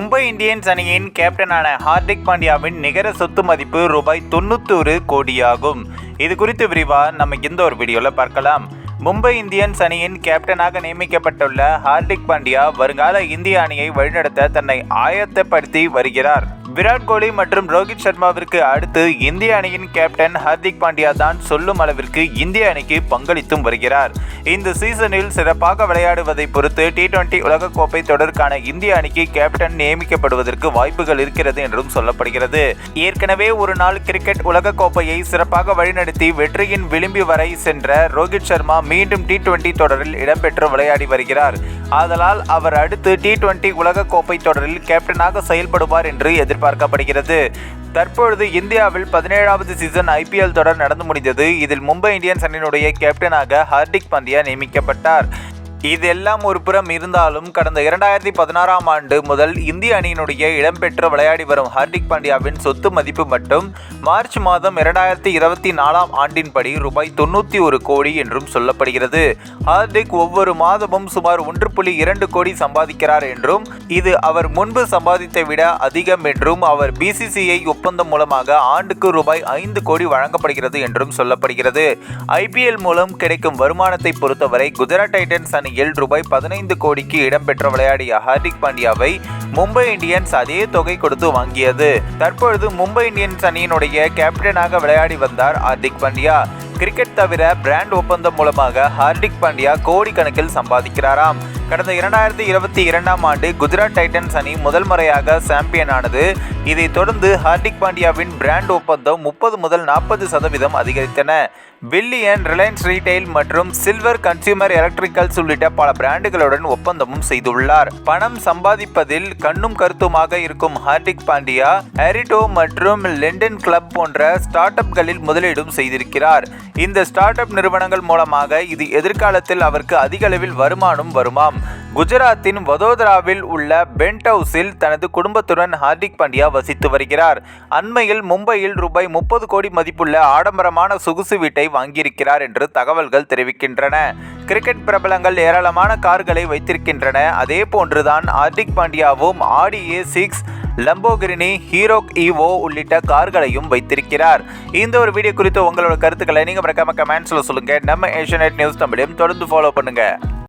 Mumbai Indians அணியின் கேப்டனான ஹார்திக் பாண்டியாவின் நிகர சொத்து மதிப்பு ரூபாய் தொண்ணூத்தொரு கோடியாகும். இது குறித்து விரிவாக நம்ம இந்த ஒரு வீடியோவில் பார்க்கலாம். மும்பை இந்தியன்ஸ் அணியின் கேப்டனாக நியமிக்கப்பட்டுள்ள ஹார்திக் பாண்டியா வருங்கால இந்திய அணியை வழிநடத்த தன்னை ஆயத்தப்படுத்தி வருகிறார். விராட் கோலி மற்றும் ரோஹித் சர்மாவிற்கு அடுத்து இந்திய அணியின் கேப்டன் ஹர்திக் பாண்டியா தான் சொல்லும் அளவிற்கு இந்திய அணிக்கு பங்களித்தும் வருகிறார். இந்த சீசனில் சிறப்பாக விளையாடுவதை பொறுத்து டி டுவெண்டி உலகக்கோப்பை தொடருக்கான இந்திய அணிக்கு கேப்டன் நியமிக்கப்படுவதற்கு வாய்ப்புகள் இருக்கிறது என்றும் சொல்லப்படுகிறது. ஏற்கனவே ஒரு நாள் கிரிக்கெட் உலகக்கோப்பையை சிறப்பாக வழிநடத்தி வெற்றியின் விளிம்பி வரை சென்ற ரோஹித் சர்மா மீண்டும் டி டுவெண்டி தொடரில் இடம்பெற்று விளையாடி வருகிறார். ஆதலால் அவர் அடுத்து டி டுவெண்டி உலகக்கோப்பை தொடரில் கேப்டனாக செயல்படுவார் என்று எதிர்பார்க்கப்படுகிறது. தற்பொழுது இந்தியாவில் பதினேழாவது சீசன் ஐபிஎல் தொடர் நடந்து முடிந்தது. இதில் மும்பை இந்தியன்ஸ் அணியினுடைய கேப்டனாக ஹார்திக் பாண்டியா நியமிக்கப்பட்டார். இதெல்லாம் ஒரு புறம் இருந்தாலும் கடந்த இரண்டாயிரத்தி பதினாறாம் ஆண்டு முதல் இந்திய அணியினுடைய இடம்பெற்று விளையாடி வரும் ஹார்திக் பாண்டியாவின் சொத்து மதிப்பு மட்டும் மார்ச் மாதம் இரண்டாயிரத்தி இருபத்தி நாலாம் ஆண்டின்படி ரூபாய் தொண்ணூற்றி ஒரு கோடி என்றும் சொல்லப்படுகிறது. ஹார்திக் ஒவ்வொரு மாதமும் சுமார் ஒன்று புள்ளி இரண்டு கோடி சம்பாதிக்கிறார் என்றும் இது அவர் முன்பு சம்பாதித்தை விட அதிகம் என்றும் அவர் பிசிசிஐ ஒப்பந்தம் மூலமாக ஆண்டுக்கு ரூபாய் ஐந்து கோடி வழங்கப்படுகிறது என்றும் சொல்லப்படுகிறது. ஐபிஎல் மூலம் கிடைக்கும் வருமானத்தை பொறுத்தவரை குஜராத் டைட்டன்ஸ் அணியில் ரூபாய் பதினைந்து கோடிக்கு இடம்பெற்ற விளையாடிய ஹார்திக் பாண்டியாவை மும்பை இந்தியன்ஸ் அதே தொகை கொடுத்து வாங்கியது. தற்பொழுது மும்பை இந்தியன்ஸ் அணியினுடைய கேப்டனாக விளையாடி வந்தார் ஹார்திக் பாண்டியா. கிரிக்கெட் தவிர பிராண்ட் ஒப்பந்தம் மூலமாக ஹார்திக் பாண்டியா கோடிக்கணக்கில் சம்பாதிக்கிறாராம். கடந்த இரண்டாயிரத்தி இருபத்தி இரண்டாம் ஆண்டு குஜராத் டைட்டன்ஸ் அணி முதல் முறையாக சாம்பியன் ஆனது. இதைத் தொடர்ந்து ஹார்திக் பாண்டியாவின் பிராண்ட் ஒப்பந்தம் முப்பது முதல் நாற்பது சதவீதம் அதிகரித்தன. வில்லியன் ரிலையன்ஸ் ரீட்டைல் மற்றும் சில்வர் கன்சியூமர் எலக்ட்ரிக்கல்ஸ் உள்ளிட்ட பல பிராண்டுகளுடன் ஒப்பந்தமும் செய்துள்ளார். பணம் சம்பாதிப்பதில் கண்ணும் கருத்துமாக இருக்கும் ஹார்திக் பாண்டியா ஹெரிடோ மற்றும் லெண்டன் கிளப் போன்ற ஸ்டார்ட் அப்களில் முதலீடும் செய்திருக்கிறார். இந்த ஸ்டார்ட் அப் நிறுவனங்கள் மூலமாக இது எதிர்காலத்தில் அவருக்கு அதிக அளவில் வருமானம் வருமாம். குஜராத்தின் வதோதராவில் உள்ள பென்ட் ஹவுஸில் தனது குடும்பத்துடன் ஹார்திக் பாண்டியா வசித்து வருகிறார். அண்மையில் மும்பையில் ரூபாய் முப்பது கோடி மதிப்புள்ள ஆடம்பரமான சொகுசு வீட்டை வாங்கியிருக்கிறார் என்று தகவல்கள் தெரிவிக்கின்றன. கிரிக்கெட் பிரபலங்கள் ஏராளமான கார்களை வைத்திருக்கின்றன. அதே போன்றுதான் ஹார்திக் பாண்டியாவும் ஆடி ஏ சிக்ஸ் லம்போகிரினி ஹீரோக் ஈவோ உள்ளிட்ட கார்களையும் வைத்திருக்கிறார். இந்த ஒரு வீடியோ குறித்து உங்களோட கருத்துக்களை நீங்கள் மறக்காம கமெண்ட்ஸில் சொல்லுங்கள் நம்ம ஏஷியநெட் நியூஸ் தமிழையும் தொடர்ந்து ஃபாலோ பண்ணுங்கள்